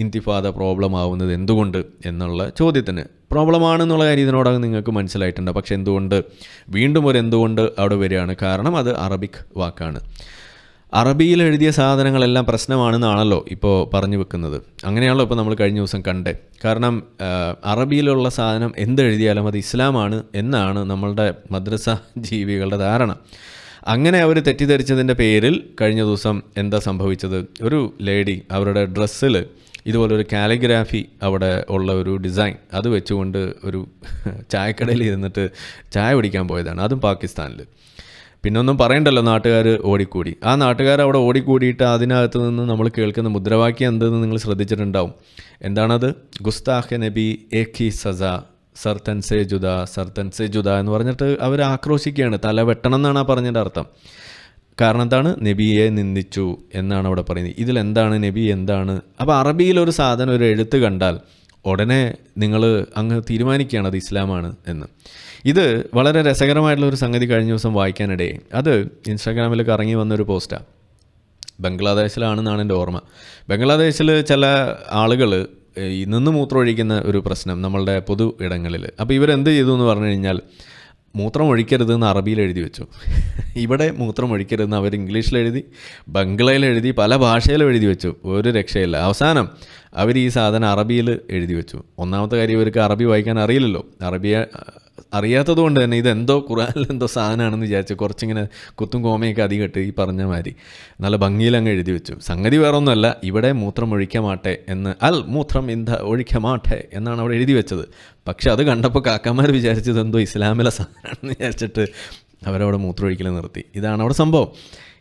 ഇന്തിഫാദ problem ആവുന്നത് എന്തുകൊണ്ട് എന്നുള്ള ചോദ്യത്തിന് പ്രോബ്ലം ആണെന്നുള്ള കാര്യം ഇതിനോടകം നിങ്ങൾക്ക് മനസ്സിലായിട്ടുണ്ട്. പക്ഷേ എന്തുകൊണ്ട്? വീണ്ടും ഒരു എന്തുകൊണ്ട് അവിടെ വരികയാണ്. കാരണം അത് അറബിക് വാക്കാണ്. അറബിയിൽ എഴുതിയ സാധനങ്ങളെല്ലാം പ്രശ്നമാണെന്നാണല്ലോ ഇപ്പോൾ പറഞ്ഞു വെക്കുന്നത്. അങ്ങനെയാണല്ലോ ഇപ്പോൾ നമ്മൾ കഴിഞ്ഞ ദിവസം കണ്ടേ കാരണം അറബിയിലുള്ള സാധനം എന്തെഴുതിയാലും അത് ഇസ്ലാമാണ് എന്നാണ് നമ്മളുടെ മദ്രസ ജീവികളുടെ ധാരണ. അങ്ങനെ അവർ തെറ്റിദ്ധരിച്ചതിന്റെ പേരിൽ കഴിഞ്ഞ ദിവസം എന്താ സംഭവിച്ചത്? ഒരു ലേഡി അവരുടെ ഡ്രസ്സിൽ ഇതുപോലൊരു കാലിഗ്രാഫി അവിടെ ഉള്ള ഒരു ഡിസൈൻ. അത് വെച്ചുകൊണ്ട് ഒരു ചായക്കടയിൽ ഇരുന്നിട്ട് ചായ പിടിക്കാൻ പോയതാണ്. അതും പാകിസ്ഥാനിൽ പിന്നെ ഒന്നും പറയണ്ടല്ലോ നാട്ടുകാർ ഓടിക്കൂടി. ആ നാട്ടുകാർ അവിടെ ഓടിക്കൂടിയിട്ട് അതിനകത്ത് നിന്ന് നമ്മൾ കേൾക്കുന്ന മുദ്രാവാക്യം എന്തെന്ന് നിങ്ങൾ ശ്രദ്ധിച്ചിട്ടുണ്ടാവും. എന്താണത്? ഗുസ്താഖ് നബി ഏഖി സസ സർത്തൻ സേ ജുദ സർത്തൻ സേ ജുദ എന്ന് പറഞ്ഞിട്ട് അവർ ആക്രോശിക്കുകയാണ്. തല വെട്ടണം എന്നാണ് ആ പറഞ്ഞതിന്റെ അർത്ഥം. കാരണം എന്താണ്? നബിയെ നിന്ദിച്ചു എന്നാണ് അവിടെ പറയുന്നത്. ഇതിലെന്താണ് നബി? എന്താണ്? അപ്പോൾ അറബിയിൽ ഒരു സാധനം ഒരു എഴുത്ത് കണ്ടാൽ ഉടനെ നിങ്ങൾ അങ്ങ് തീരുമാനിക്കുകയാണ് അത് ഇസ്ലാമാണ് എന്ന്. ഇത് വളരെ രസകരമായിട്ടുള്ള ഒരു സംഗതി കഴിഞ്ഞ ദിവസം വായിക്കാനിടയായി അത് ഇൻസ്റ്റാഗ്രാമിൽ കറങ്ങി വന്നൊരു പോസ്റ്റാണ് ബംഗ്ലാദേശിലാണെന്നാണ് എന്റെ ഓർമ്മ. ബംഗ്ലാദേശിൽ ചില ആളുകൾ നിന്ന് മൂത്രമൊഴിക്കുന്ന ഒരു പ്രശ്നം നമ്മളുടെ പൊതു ഇടങ്ങളിൽ. അപ്പോൾ ഇവരെന്ത് ചെയ്തു എന്ന് പറഞ്ഞു കഴിഞ്ഞാൽ മൂത്രം ഒഴിക്കരുത് എന്ന് അറബിയിൽ എഴുതി വെച്ചു. ഇവിടെ മൂത്രം ഒഴിക്കരുതെന്ന് അവർ ഇംഗ്ലീഷിൽ എഴുതി ബംഗ്ലയിൽ എഴുതി പല ഭാഷയിലും എഴുതി വെച്ചു. ഒരു രക്ഷയില്ല. അവസാനം അവർ ഈ സാധനം അറബിയിൽ എഴുതി വെച്ചു. ഒന്നാമത്തെ കാര്യം ഇവർക്ക് അറബി വായിക്കാൻ അറിയില്ലല്ലോ. അറബിയ അറിയാത്തത് കൊണ്ട് തന്നെ ഇതെന്തോ എന്തോ സാധനമാണെന്ന് വിചാരിച്ചു കുറച്ചിങ്ങനെ കുത്തും കോമയൊക്കെ അധികം ഇട്ട് ഈ പറഞ്ഞ മാതിരി നല്ല ഭംഗിയിൽ അങ്ങ് എഴുതി വെച്ചു. സംഗതി വേറെ ഒന്നുമല്ല ഇവിടെ മൂത്രം ഒഴിക്കമാട്ടെ എന്ന് അൽ മൂത്രം ഇന്ത ഒഴിക്കമാട്ടെ എന്നാണ് അവിടെ എഴുതി വെച്ചത്. പക്ഷെ അത് കണ്ടപ്പോൾ കാക്കമാർ വിചാരിച്ചത് എന്തോ ഇസ്ലാമിലെ സാധനമാണെന്ന് വിചാരിച്ചിട്ട് അവരവിടെ മൂത്രമൊഴിക്കൽ നിർത്തി. ഇതാണ് അവിടെ സംഭവം.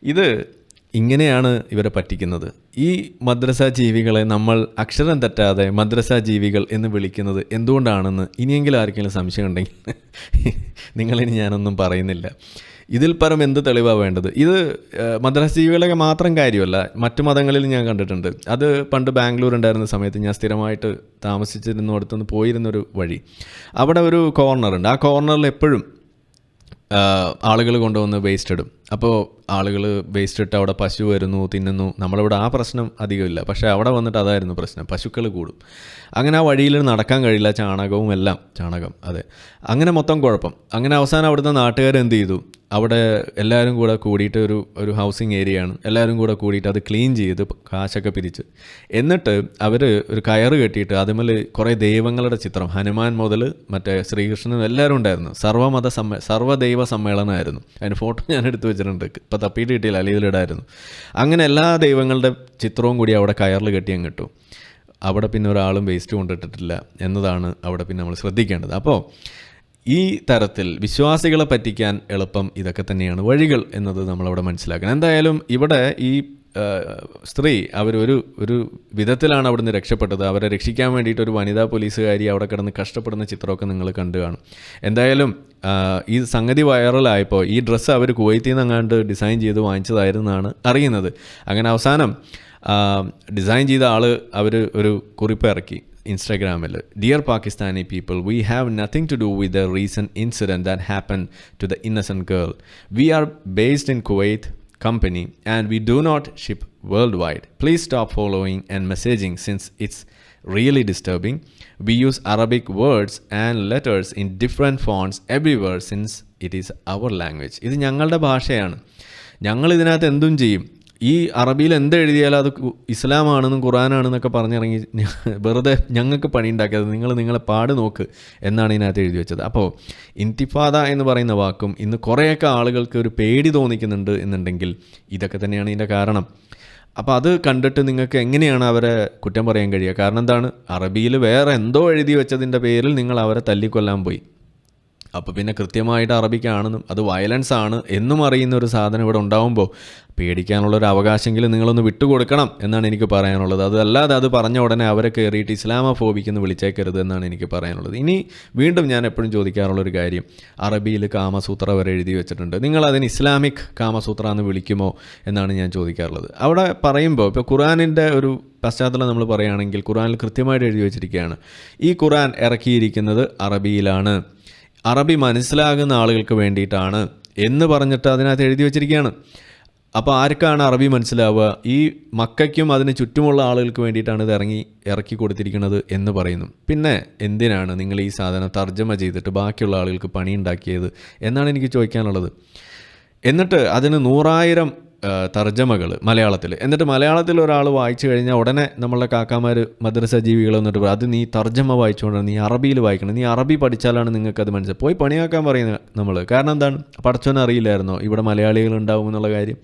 ഇത് ഇങ്ങനെയാണ് ഇവരെ പറ്റിക്കുന്നത്. ഈ മദ്രസ ജീവികളെ നമ്മൾ അക്ഷരം തെറ്റാതെ മദ്രസ ജീവികൾ എന്ന് വിളിക്കുന്നത് എന്തുകൊണ്ടാണെന്ന് ഇനിയെങ്കിലും ആർക്കെങ്കിലും സംശയം ഉണ്ടെങ്കിൽ നിങ്ങളിനി ഞാനൊന്നും പറയുന്നില്ല. ഇതിൽ പരം എന്ത് തെളിവാണ് വേണ്ടത്? ഇത് മദ്രസ ജീവികളൊക്കെ മാത്രം കാര്യമല്ല മറ്റു മതങ്ങളിൽ ഞാൻ കണ്ടിട്ടുണ്ട്. അത് പണ്ട് ബാംഗ്ലൂർ ഉണ്ടായിരുന്ന സമയത്ത് ഞാൻ സ്ഥിരമായിട്ട് താമസിച്ചിരുന്നിടത്തുനിന്ന് പോയിരുന്നൊരു വഴി. അവിടെ ഒരു കോർണറുണ്ട് ആ കോർണറിൽ എപ്പോഴും ആളുകൾ കൊണ്ടുവന്ന് വേസ്റ്റ് ഇടും. അപ്പോൾ ആളുകൾ വേസ്റ്റ് ഇട്ട് അവിടെ പശു വരുന്നു തിന്നുന്നു. നമ്മളിവിടെ ആ പ്രശ്നം അധികമില്ല പക്ഷേ അവിടെ വന്നിട്ട് അതായിരുന്നു പ്രശ്നം. പശുക്കൾ കൂടും. അങ്ങനെ ആ വഴിയിൽ നടക്കാൻ കഴിയില്ല ചാണകവും എല്ലാം. ചാണകം അതെ. അങ്ങനെ മൊത്തം കുഴപ്പം. അങ്ങനെ അവസാനം അവിടുത്തെ നാട്ടുകാർ എന്ത് ചെയ്തു? അവിടെ എല്ലാവരും കൂടെ കൂടിയിട്ട് ഒരു ഒരു ഹൗസിങ് ഏരിയയാണ് എല്ലാവരും കൂടെ കൂടിയിട്ട് അത് ക്ലീൻ ചെയ്ത് കാശൊക്കെ പിരിച്ച്. എന്നിട്ട് അവർ ഒരു കയറ് കെട്ടിയിട്ട് അതുമേൽ കുറേ ദൈവങ്ങളുടെ ചിത്രം. ഹനുമാൻ മുതൽ മറ്റേ ശ്രീകൃഷ്ണനും എല്ലാവരും ഉണ്ടായിരുന്നു. സർവമത സമ്മേ സർവദൈവ സമ്മേളനമായിരുന്നു. അതിന് ഫോട്ടോ ഞാൻ എടുത്തു വെച്ചിട്ടുണ്ട്. ഇപ്പോൾ തപ്പിയിട്ട് കിട്ടിയില്ല അല്ലെങ്കിൽ ഇതിലിടായിരുന്നു അങ്ങനെ എല്ലാ ദൈവങ്ങളുടെ ചിത്രവും കൂടി അവിടെ കയറിൽ കെട്ടി അങ്ങ് കിട്ടും അവിടെ പിന്നെ ഒരാളും വേസ്റ്റ് കൊണ്ടിട്ടിട്ടില്ല എന്നതാണ് അവിടെ പിന്നെ നമ്മൾ ശ്രദ്ധിക്കേണ്ടത്. അപ്പോൾ ഈ തരത്തിൽ വിശ്വാസികളെ പറ്റിക്കാൻ എളുപ്പം ഇതൊക്കെ തന്നെയാണ് വഴികൾ എന്നത് നമ്മളവിടെ മനസ്സിലാക്കണം. എന്തായാലും ഇവിടെ ഈ സ്ത്രീ അവരൊരു ഒരു വിധത്തിലാണ് അവിടുന്ന് രക്ഷപ്പെട്ടത്. അവരെ രക്ഷിക്കാൻ വേണ്ടിയിട്ട് ഒരു വനിതാ പോലീസുകാരി അവിടെ കിടന്ന് കഷ്ടപ്പെടുന്ന ചിത്രമൊക്കെ നിങ്ങൾ കണ്ടു കാണും. എന്തായാലും ഈ സംഗതി വൈറലായപ്പോൾ ഈ ഡ്രസ്സ് അവർ കുവൈത്തിൽ നിന്ന് അങ്ങാണ്ട് ഡിസൈൻ ചെയ്ത് വാങ്ങിച്ചതായിരുന്നാണ് അറിയുന്നത്. അങ്ങനെ അവസാനം ഡിസൈൻ ചെയ്ത ആൾ അവർ ഒരു കുറിപ്പ് ഇറക്കി. ഇൻസ്റ്റാഗ്രാമിൽ dear Pakistani people we have nothing to do with the recent incident that happen to the innocent girl we are based in Kuwait company and we do not ship worldwide. Please stop following and messaging since it's really disturbing. We use Arabic words and letters in different fonts everywhere since it is our language. ഇത് ഞങ്ങളുടെ ഭാഷയാണ് ഞങ്ങൾ ഇതിനകത്ത് എന്തും ചെയ്യും ഈ അറബിയിൽ എന്ത് എഴുതിയാലും അത് ഇസ്ലാമാണെന്നും ഖുറാനാണെന്നൊക്കെ പറഞ്ഞിറങ്ങി വെറുതെ ഞങ്ങൾക്ക് പണി ഉണ്ടാക്കിയത് നിങ്ങൾ നിങ്ങളെ പാട് നോക്ക് എന്നാണ് ഇതിനകത്ത് എഴുതി വെച്ചത്. അപ്പോൾ ഇൻതിഫാദ എന്ന് പറയുന്ന വാക്കും ഇന്ന് കുറേയൊക്കെ ആളുകൾക്ക് ഒരു പേടി തോന്നിക്കുന്നുണ്ട് എന്നുണ്ടെങ്കിൽ ഇതൊക്കെ തന്നെയാണ് ഇതിന്റെ കാരണം. അപ്പോൾ അത് കണ്ടിട്ട് നിങ്ങൾക്ക് എങ്ങനെയാണ് അവരെ കുറ്റം പറയാൻ കഴിയുക? കാരണം എന്താണ്? അറബിയിൽ വേറെ എന്തോ എഴുതി വെച്ചതിന്റെ പേരിൽ നിങ്ങൾ അവരെ തല്ലിക്കൊല്ലാൻ പോയി. അപ്പോൾ പിന്നെ കൃത്യമായിട്ട് അറബിക്കാണെന്നും അത് വയലൻസ് ആണ് എന്നും അറിയുന്ന ഒരു സാധനം ഇവിടെ ഉണ്ടാവുമ്പോൾ പേടിക്കാനുള്ളൊരു അവകാശമെങ്കിലും നിങ്ങളൊന്ന് വിട്ടുകൊടുക്കണം എന്നാണ് എനിക്ക് പറയാനുള്ളത്. അതല്ലാതെ അത് പറഞ്ഞ ഉടനെ അവരെ കയറിയിട്ട് ഇസ്ലാമോഫോബിക്ക് എന്ന് വിളിച്ചേക്കരുത് എന്നാണ് എനിക്ക് പറയാനുള്ളത്. ഇനി വീണ്ടും ഞാൻ എപ്പോഴും ചോദിക്കാറുള്ളൊരു കാര്യം അറബിയിൽ കാമസൂത്ര വരെ എഴുതി വെച്ചിട്ടുണ്ട്. നിങ്ങൾ അതിന് ഇസ്ലാമിക് കാമസൂത്ര എന്ന് വിളിക്കുമോ എന്നാണ് ഞാൻ ചോദിക്കാറുള്ളത്. അവിടെ പറയുമ്പോൾ ഇപ്പോൾ ഖുറാനിന്റെ ഒരു പശ്ചാത്തലം നമ്മൾ പറയുകയാണെങ്കിൽ ഖുറാനിൽ കൃത്യമായിട്ട് എഴുതി വെച്ചിരിക്കുകയാണ്. ഈ ഖുറാൻ ഇറക്കിയിരിക്കുന്നത് അറബിയിലാണ്. അറബി മനസ്സിലാകുന്ന ആളുകൾക്ക് വേണ്ടിയിട്ടാണ് എന്ന് പറഞ്ഞിട്ട് അതിനകത്ത് എഴുതി വച്ചിരിക്കുകയാണ്. അപ്പോൾ ആർക്കാണ് അറബി മനസ്സിലാവുക? ഈ മക്കയ്ക്കും അതിന് ചുറ്റുമുള്ള ആളുകൾക്ക് വേണ്ടിയിട്ടാണ് ഇത് ഇറങ്ങി ഇറക്കി കൊടുത്തിരിക്കുന്നത് എന്ന് പറയുന്നു. പിന്നെ എന്തിനാണ് നിങ്ങൾ ഈ സാധനം തർജമ ചെയ്തിട്ട് ബാക്കിയുള്ള ആളുകൾക്ക് പണി ഉണ്ടാക്കിയത് എന്നാണ് എനിക്ക് ചോദിക്കാനുള്ളത്. എന്നിട്ട് അതിന് നൂറായിരം തർജമകൾ മലയാളത്തിൽ എന്നിട്ട് മലയാളത്തിൽ ഒരാൾ വായിച്ചു കഴിഞ്ഞാൽ ഉടനെ നമ്മളുടെ കാക്കാമാർ മദ്രസ ജീവികൾ എന്നിട്ട് അത് നീ തർജമ വായിച്ചുകൊണ്ടാണ് നീ അറബിയിൽ വായിക്കണം നീ അറബി പഠിച്ചാലാണ് നിങ്ങൾക്ക് അത് മനസ്സിലായി പോയി പണിയാക്കാൻ പറയുന്നത് നമ്മൾ കാരണം എന്താണ്? പഠിച്ചോനെ അറിയില്ലായിരുന്നോ ഇവിടെ മലയാളികൾ ഉണ്ടാവും എന്നുള്ള കാര്യം?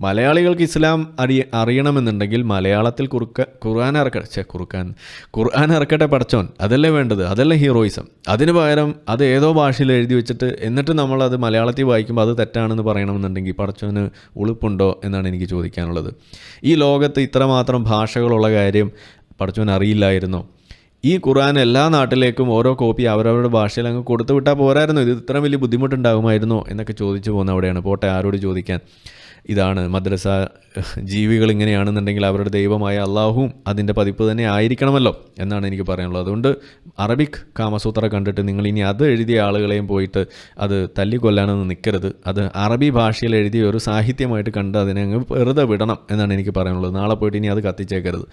മലയാളികൾക്ക് ഇസ്ലാം അറിയ അറിയണമെന്നുണ്ടെങ്കിൽ മലയാളത്തിൽ കുറുക്ക ഖുർആൻ ഇറക്കട്ടെ ചെ ഖുർആൻ ഖുർആൻ ഇറക്കട്ടെ പഠിച്ചോൻ. അതല്ലേ വേണ്ടത്? അതല്ലേ ഹീറോയിസം? അതിന് പകരം അത് ഏതോ ഭാഷയിൽ എഴുതി വെച്ചിട്ട് എന്നിട്ട് നമ്മളത് മലയാളത്തിൽ വായിക്കുമ്പോൾ അത് തെറ്റാണെന്ന് പറയണമെന്നുണ്ടെങ്കിൽ പഠിച്ചോന് ഉളുപ്പുണ്ടോ എന്നാണ് എനിക്ക് ചോദിക്കാനുള്ളത്. ഈ ലോകത്ത് ഇത്രമാത്രം ഭാഷകളുള്ള കാര്യം പഠിച്ചോൻ അറിയില്ലായിരുന്നോ? ഈ ഖുർആൻ എല്ലാ നാട്ടിലേക്കും ഓരോ കോപ്പി അവരവരുടെ ഭാഷയിൽ അങ്ങ് കൊടുത്തു വിട്ടാൽ പോരായിരുന്നു. ഇത് ഇത്ര വലിയ ബുദ്ധിമുട്ടുണ്ടാകുമായിരുന്നോ എന്നൊക്കെ ചോദിച്ചു പോകുന്ന അവിടെയാണ്. പോട്ടെ ആരോട് ചോദിക്കാൻ? ഇതാണ് മദ്രസ ജീവികൾ ഇങ്ങനെയാണെന്നുണ്ടെങ്കിൽ അവരുടെ ദൈവമായ അള്ളാഹുവും അതിന്റെ പതിപ്പ് തന്നെ ആയിരിക്കണമല്ലോ എന്നാണ് എനിക്ക് പറയാനുള്ളത്. അതുകൊണ്ട് അറബിക് കാമസൂത്ര കണ്ടിട്ട് നിങ്ങൾ ഇനി അത് എഴുതിയ ആളുകളെയും പോയിട്ട് അത് തല്ലിക്കൊല്ലാനൊന്നും നിൽക്കരുത്. അത് അറബി ഭാഷയിൽ എഴുതിയ ഒരു സാഹിത്യമായിട്ട് കണ്ട് അതിനെ അങ്ങ് വെറുതെ വിടണം എന്നാണ് എനിക്ക് പറയാനുള്ളത്. നാളെ പോയിട്ട് ഇനി അത് കത്തിച്ചേക്കരുത്.